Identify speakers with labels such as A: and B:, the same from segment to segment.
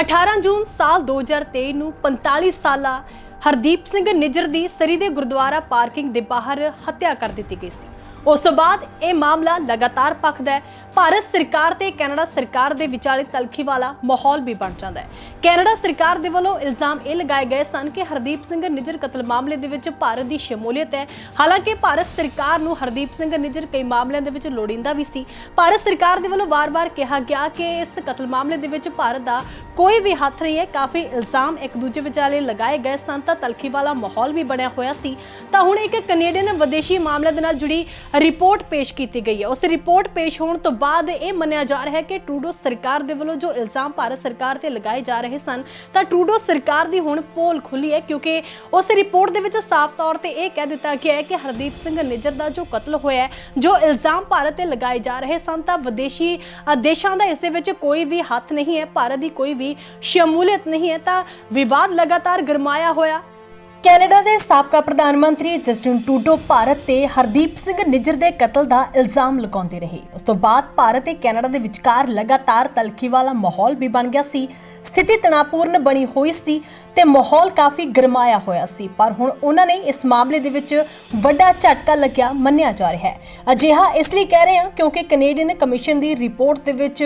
A: 18 ਜੂਨ ਸਾਲ 2023 ਨੂੰ 45 ਸਾਲਾ ਹਰਦੀਪ ਸਿੰਘ ਨਿੱਜਰ ਦੀ ਸਰੀ ਦੇ ਗੁਰਦੁਆਰਾ ਪਾਰਕਿੰਗ ਦੇ ਬਾਹਰ ਹੱਤਿਆ ਕਰ ਦਿੱਤੀ ਗਈ ਸੀ। ਉਸ ਤੋਂ ਬਾਅਦ ਇਹ ਮਾਮਲਾ ਲਗਾਤਾਰ ਭਖਦਾ ਹੈ। ਭਾਰਤ ਸਰਕਾਰ ਤੇ ਕੈਨੇਡਾ ਸਰਕਾਰ ਦੇ ਵਿਚਾਲੇ ਤਲਖੀ ਵਾਲਾ ਮਾਹੌਲ ਵੀ ਬਣ ਜਾਂਦਾ ਹੈ। ਕੈਨੇਡਾ ਸਰਕਾਰ ਦੇ ਵੱਲੋਂ ਇਲਜ਼ਾਮ ਇਹ ਲਗਾਏ ਗਏ ਸਨ ਕਿ ਹਰਦੀਪ ਸਿੰਘ ਨਿੱਜਰ ਕਤਲ ਮਾਮਲੇ ਦੇ ਵਿੱਚ ਭਾਰਤ ਦੀ ਸ਼ਮੂਲੀਅਤ ਹੈ। ਹਾਲਾਂਕਿ ਭਾਰਤ ਸਰਕਾਰ ਨੂੰ ਹਰਦੀਪ ਸਿੰਘ ਨਿੱਜਰ ਕਈ ਮਾਮਲਿਆਂ ਦੇ ਵਿੱਚ ਲੋੜੀਂਦਾ ਵੀ ਸੀ। ਭਾਰਤ ਸਰਕਾਰ ਦੇ ਵੱਲੋਂ ਵਾਰ-ਵਾਰ ਕਿਹਾ ਗਿਆ ਕਿ ਇਸ ਕਤਲ ਮਾਮਲੇ ਦੇ ਵਿੱਚ ਭਾਰਤ ਦਾ ਕੋਈ ਵੀ ਹੱਥ ਨਹੀਂ ਹੈ। ਕਾਫੀ ਇਲਜ਼ਾਮ ਇੱਕ ਦੂਜੇ ਵਿਚਾਲੇ ਲਗਾਏ ਗਏ ਸਨ ਤਾਂ ਤਲਖੀ ਵਾਲਾ ਮਾਹੌਲ ਵੀ ਬਣਿਆ ਹੋਇਆ ਸੀ। ਤਾਂ ਹੁਣ ਇੱਕ ਕੈਨੇਡੀਅਨ ਵਿਦੇਸ਼ੀ ਮਾਮਲੇ ਦੇ ਨਾਲ ਜੁੜੀ ਰਿਪੋਰਟ ਪੇਸ਼ ਕੀਤੀ ਗਈ ਹੈ। ਉਸ ਰਿਪੋਰਟ ਪੇਸ਼ ਹੋਣ ਤੋਂ ਬਾਅਦ ਇਹ ਮੰਨਿਆ ਜਾ ਰਿਹਾ ਹੈ ਕਿ ਟਰੂਡੋ ਸਰਕਾਰ ਦੇ ਵੱਲੋਂ ਜੋ ਇਲਜ਼ਾਮ ਭਾਰਤ ਸਰਕਾਰ ਤੇ ਲਗਾਏ ਜਾ ਰਹੇ ਸਨ, ਤਾਂ ਟਰੂਡੋ ਸਰਕਾਰ ਦੀ ਹੁਣ ਪੋਲ ਖੁੱਲੀ ਹੈ ਕਿਉਂਕਿ ਉਸ ਰਿਪੋਰਟ ਦੇ ਵਿੱਚ ਸਾਫ਼ ਤੌਰ ਤੇ ਇਹ ਕਹਿ ਦਿੱਤਾ ਗਿਆ ਹੈ ਕਿ ਹਰਦੀਪ ਸਿੰਘ ਨਿੱਜਰ ਦਾ ਜੋ ਕਤਲ ਹੋਇਆ ਹੈ, ਜੋ ਇਲਜ਼ਾਮ ਭਾਰਤ ਤੇ ਲਗਾਏ ਜਾ ਰਹੇ ਸਨ, ਤਾਂ ਵਿਦੇਸ਼ੀ ਦੇਸ਼ਾਂ ਦਾ ਇਸ ਦੇ ਵਿੱਚ ਕੋਈ ਵੀ ਹੱਥ ਨਹੀਂ ਹੈ, ਭਾਰਤ ਦੀ ਕੋਈ ਵੀ ਸ਼ਮੂਲੀਅਤ ਨਹੀਂ ਹੈ, ਤਾਂ ਵਿਵਾਦ ਲਗਾਤਾਰ ਗਰਮਾਇਆ ਹੋਇਆ ਕੈਨੇਡਾ ਦੇ ਸਾਬਕਾ ਪ੍ਰਧਾਨ ਮੰਤਰੀ ਜਸਟਿਨ ਟੂਡੋ ਭਾਰਤ ਤੇ ਹਰਦੀਪ ਸਿੰਘ ਨਿੱਜਰ ਦੇ ਕਤਲ ਦਾ ਇਲਜ਼ਾਮ ਲਗਾਉਂਦੇ ਰਹੇ। ਉਸ ਤੋਂ ਬਾਅਦ ਭਾਰਤ ਤੇ ਕੈਨੇਡਾ ਦੇ ਵਿਚਕਾਰ ਲਗਾਤਾਰ ਤਲਖੀ ਵਾਲਾ ਮਾਹੌਲ ਵੀ ਬਣ ਗਿਆ ਸੀ। ਸਥਿਤੀ ਤਣਾਪੂਰਨ ਬਣੀ ਹੋਈ ਸੀ ਤੇ ਮਾਹੌਲ ਕਾਫੀ ਗਰਮਾਇਆ ਹੋਇਆ ਸੀ। ਪਰ ਹੁਣ ਉਹਨਾਂ ਨੇ ਇਸ ਮਾਮਲੇ ਦੇ ਵਿੱਚ ਵੱਡਾ ਝਟਕਾ ਲੱਗਿਆ ਮੰਨਿਆ ਜਾ ਰਿਹਾ ਹੈ। ਅਜਿਹਾ ਇਸ ਲਈ ਕਹਿ ਰਹੇ ਹਾਂ ਕਿਉਂਕਿ ਕੈਨੇਡੀਅਨ ਕਮਿਸ਼ਨ ਦੀ ਰਿਪੋਰਟ ਦੇ ਵਿੱਚ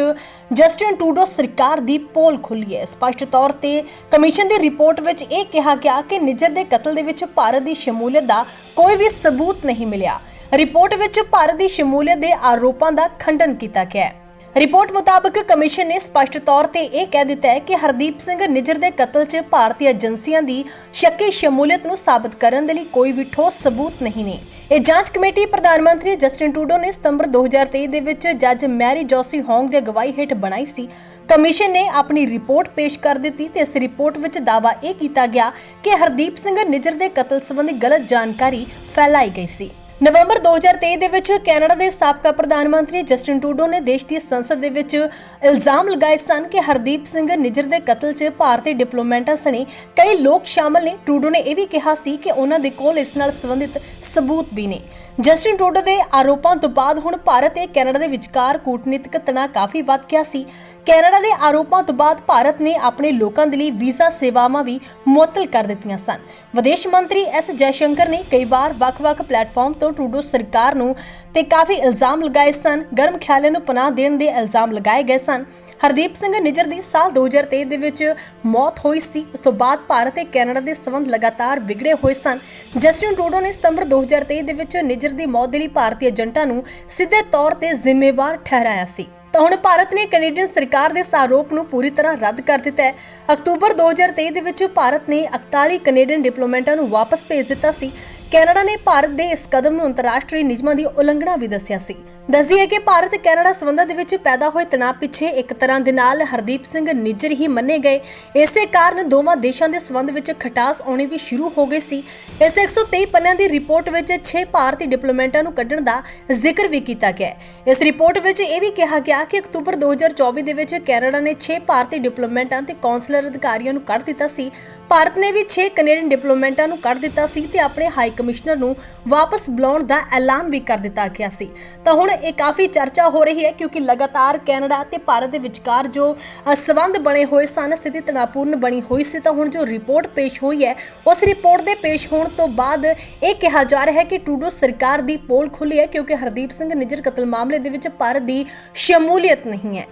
A: ਜਸਟਿਨ ਟੂਡੋ ਸਰਕਾਰ ਦੀ ਪੋਲ ਖੁੱਲੀ ਹੈ। ਸਪਸ਼ਟ ਤੌਰ ਤੇ ਕਮਿਸ਼ਨ ਦੀ ਰਿਪੋਰਟ ਵਿੱਚ ਇਹ ਕਿਹਾ ਗਿਆ ਕਿ ਨਿੱਜਰ ਦੇ ਕਤਲ ਦੇ ਵਿੱਚ ਭਾਰਤ ਦੀ ਸ਼ਮੂਲੀਅਤ ਦਾ ਕੋਈ ਵੀ ਸਬੂਤ ਨਹੀਂ ਮਿਲਿਆ। ਰਿਪੋਰਟ ਵਿੱਚ ਭਾਰਤ ਦੀ ਸ਼ਮੂਲੀਅਤ ਦੇ ਆਰੋਪਾਂ ਦਾ ਖੰਡਨ ਕੀਤਾ ਗਿਆ ਹੈ। ਰਿਪੋਰਟ ਮੁਤਾਬਕ ਕਮਿਸ਼ਨ ਨੇ ਸਪਸ਼ਟ ਤੌਰ ਤੇ ਇਹ ਕਹਿ ਦਿੱਤਾ ਹੈ ਕਿ ਹਰਦੀਪ ਸਿੰਘ ਨਿਜਰ ਦੇ ਕਤਲ 'ਚ ਭਾਰਤੀ ਏਜੰਸੀਆਂ ਦੀ ਸ਼ੱਕੀ ਸ਼ਮੂਲੀਅਤ ਨੂੰ ਸਾਬਤ ਕਰਨ ਦੇ ਲਈ ਕੋਈ ਵੀ ਠੋਸ ਸਬੂਤ ਨਹੀਂ ਨੇ। ਇਹ ਜਾਂਚ ਕਮੇਟੀ ਪ੍ਰਧਾਨ ਮੰਤਰੀ ਜਸਟਿਨ ਟੂਡੋ ਨੇ ਸਤੰਬਰ 2023 ਦੇ ਵਿੱਚ ਜੱਜ ਮੈਰੀ ਜੋਸੀ ਹੋਂਗ ਦੇ ਅਗਵਾਈ ਹੇਠ ਬਣਾਈ ਸੀ। ਕਮਿਸ਼ਨ ਨੇ ਆਪਣੀ ਰਿਪੋਰਟ ਪੇਸ਼ ਕਰ ਦਿੱਤੀ ਤੇ ਇਸ ਰਿਪੋਰਟ ਵਿੱਚ ਦਾਅਵਾ ਇਹ ਕੀਤਾ ਗਿਆ ਕਿ ਹਰਦੀਪ ਸਿੰਘ ਨਿਜਰ ਦੇ ਕਤਲ ਸੰਬੰਧੀ ਗਲਤ ਜਾਣਕਾਰੀ ਫੈਲਾਈ ਗਈ ਸੀ। ਨਵੰਬਰ 2023 ਦੇ ਵਿੱਚ ਕੈਨੇਡਾ ਦੇ ਸਾਬਕਾ ਪ੍ਰਧਾਨ ਮੰਤਰੀ ਜਸਟਿਨ ਟੂਡੋ ਨੇ ਦੇਸ਼ ਦੀ ਸੰਸਦ ਦੇ ਵਿੱਚ ਇਲਜ਼ਾਮ ਲਗਾਏ ਸਨ ਕਿ ਹਰਦੀਪ ਸਿੰਘ ਨਿੱਜਰ ਦੇ ਕਤਲ 'ਚ ਭਾਰਤੀ ਡਿਪਲੋਮੈਟਾਂ ਸਣੇ ਕਈ ਲੋਕ ਸ਼ਾਮਲ ਨੇ। ਟੂਡੋ ਨੇ ਇਹ ਵੀ ਕਿਹਾ ਸੀ ਕਿ ਉਹਨਾਂ ਦੇ ਕੋਲ ਇਸ ਨਾਲ ਸੰਬੰਧਿਤ ਸਬੂਤ ਵੀ ਨੇ। ਜਸਟਿਨ ਟੂਡੋ ਦੇ ਆਰੋਪਾਂ ਤੋਂ ਬਾਅਦ ਹੁਣ ਭਾਰਤ ਤੇ ਕੈਨੇਡਾ ਦੇ ਵਿਚਕਾਰ ਕੂਟਨੀਤਿਕ ਤਣਾਅ ਕਾਫੀ ਵੱਧ ਗਿਆ ਸੀ। ਕੈਨੇਡਾ ਦੇ ਆਰੋਪਾਂ ਤੋਂ ਬਾਅਦ ਭਾਰਤ ਨੇ ਆਪਣੇ ਲੋਕਾਂ ਦੇ ਲਈ ਵੀਜ਼ਾ ਸੇਵਾਵਾਂ ਵੀ ਮੁਅੱਤਲ ਕਰ ਦਿੱਤੀਆਂ ਸਨ। ਵਿਦੇਸ਼ ਮੰਤਰੀ ਐਸ ਜੈਸ਼ੰਕਰ ਨੇ ਕਈ ਵਾਰ ਵੱਖ-ਵੱਖ ਪਲੇਟਫਾਰਮ ਤੋਂ ਟਰੂਡੋ ਸਰਕਾਰ ਨੂੰ ਤੇ ਕਾਫੀ ਇਲਜ਼ਾਮ ਲਗਾਏ ਸਨ। ਗਰਮ ਖਿਆਲੇ ਨੂੰ ਪਨਾਹ ਦੇਣ ਦੇ ਇਲਜ਼ਾਮ ਲਗਾਏ ਗਏ ਸਨ। ਹਰਦੀਪ ਸਿੰਘ ਨਿਜਰ ਦੀ ਸਾਲ 2023 ਦੇ ਵਿੱਚ ਮੌਤ ਹੋਈ ਸੀ। ਉਸ ਤੋਂ ਬਾਅਦ ਭਾਰਤ ਤੇ ਕੈਨੇਡਾ ਦੇ ਸੰਬੰਧ ਲਗਾਤਾਰ ਵਿਗੜੇ ਹੋਏ ਸਨ। ਜਸਟਿਨ ਟਰੂਡੋ ਨੇ ਸਤੰਬਰ 2023 ਦੇ ਵਿੱਚ ਨਿਜਰ ਦੀ ਮੌਤ ਦੇ ਲਈ ਭਾਰਤੀ ਏਜੰਟਾਂ ਨੂੰ ਸਿੱਧੇ ਤੌਰ ਤੇ ਜ਼ਿੰਮੇਵਾਰ ਠਹਿਰਾਇਆ ਸੀ। ਤਾਂ ਹੁਣ ਭਾਰਤ ਨੇ ਕੈਨੇਡੀਅਨ ਸਰਕਾਰ ਦੇ ਇਸ ਆਰੋਪ ਨੂੰ ਪੂਰੀ ਤਰ੍ਹਾਂ ਰੱਦ ਕਰ ਦਿੱਤਾ ਹੈ। ਅਕਤੂਬਰ 2023 ਦੇ ਵਿੱਚ ਭਾਰਤ ਨੇ 41 ਕੈਨੇਡੀਅਨ ਡਿਪਲੋਮੈਟਾਂ ਨੂੰ ਵਾਪਸ ਭੇਜ ਦਿੱਤਾ ਸੀ। ਕੈਨੇਡਾ ਨੇ ਭਾਰਤ ਦੇ ਇਸ ਕਦਮ ਨੂੰ ਅੰਤਰਰਾਸ਼ਟਰੀ ਨਿਯਮਾਂ ਦੀ ਉਲੰਘਣਾ ਵੀ ਦੱਸਿਆ ਸੀ। ਦੱਸੀਏ ਕਿ ਭਾਰਤ ਕੈਨੇਡਾ ਸਬੰਧਾਂ ਦੇ ਵਿੱਚ ਪੈਦਾ ਹੋਏ ਤਣਾਅ ਪਿੱਛੇ ਇੱਕ ਤਰ੍ਹਾਂ ਦੇ ਨਾਲ ਹਰਦੀਪ ਸਿੰਘ ਨਿੱਜਰ ਹੀ ਮੰਨੇ ਗਏ। ਇਸੇ ਕਾਰਨ ਦੋਵਾਂ ਦੇਸ਼ਾਂ ਦੇ ਸਬੰਧ ਵਿੱਚ ਖਟਾਸ ਆਉਣੀ ਵੀ ਸ਼ੁਰੂ ਹੋ ਗਈ ਸੀ। ਇਸ 123 ਪੰਨਿਆਂ ਦੀ ਰਿਪੋਰਟ ਵਿੱਚ 6 ਭਾਰਤੀ ਡਿਪਲੋਮੈਟਾਂ ਨੂੰ ਕੱਢਣ ਦਾ ਜ਼ਿਕਰ ਵੀ ਕੀਤਾ ਗਿਆ ਹੈ। ਇਸ ਰਿਪੋਰਟ ਵਿੱਚ ਇਹ ਵੀ ਕਿਹਾ ਗਿਆ ਕਿ ਅਕਤੂਬਰ 2024 ਦੇ ਵਿੱਚ ਕੈਨੇਡਾ ਨੇ 6 ਭਾਰਤੀ ਡਿਪਲੋਮੈਟਾਂ ਤੇ ਕੌਂਸਲਰ ਅਧਿਕਾਰੀਆਂ ਨੂੰ ਕੱਢ ਦਿੱਤਾ ਸੀ। ਭਾਰਤ ਨੇ ਵੀ 6 ਕੈਨੇਡੀਅਨ ਡਿਪਲੋਮੈਟਾਂ ਨੂੰ ਕੱਢ ਦਿੱਤਾ ਸੀ ਤੇ ਆਪਣੇ ਹਾਈ ਕਮਿਸ਼ਨਰ ਨੂੰ ਵਾਪਸ ਬੁਲਾਉਣ ਦਾ ਐਲਾਨ ਵੀ ਕਰ ਦਿੱਤਾ ਗਿਆ ਸੀ। ਤਾਂ ਹੁਣ ਇਹ ਕਾਫੀ ਚਰਚਾ ਹੋ ਰਹੀ ਹੈ ਕਿਉਂਕਿ ਲਗਾਤਾਰ ਕੈਨੇਡਾ ਤੇ ਭਾਰਤ ਦੇ ਵਿਚਕਾਰ ਜੋ ਅ, ਸਬੰਧ ਬਣੇ ਹੋਏ ਸਨ ਸਥਿਤੀ ਤਣਾਪੂਰਨ ਬਣੀ ਹੋਈ ਸੀ ਤਾਂ ਹੁਣ ਜੋ ਰਿਪੋਰਟ ਪੇਸ਼ ਹੋਈ ਹੈ ਉਸ ਰਿਪੋਰਟ ਦੇ ਪੇਸ਼ ਹੋਣ ਤੋਂ ਬਾਅਦ ਇਹ ਕਿਹਾ ਜਾ ਰਿਹਾ ਹੈ ਕਿ ਟੂਡੋ ਸਰਕਾਰ ਦੀ ਪੋਲ ਖੁੱਲੀ ਹੈ ਕਿਉਂਕਿ ਹਰਦੀਪ ਸਿੰਘ ਨਿੱਜਰ ਕਤਲ ਮਾਮਲੇ ਦੇ ਵਿੱਚ ਭਾਰਤ ਦੀ ਸ਼ਮੂਲੀਅਤ ਨਹੀਂ ਹੈ।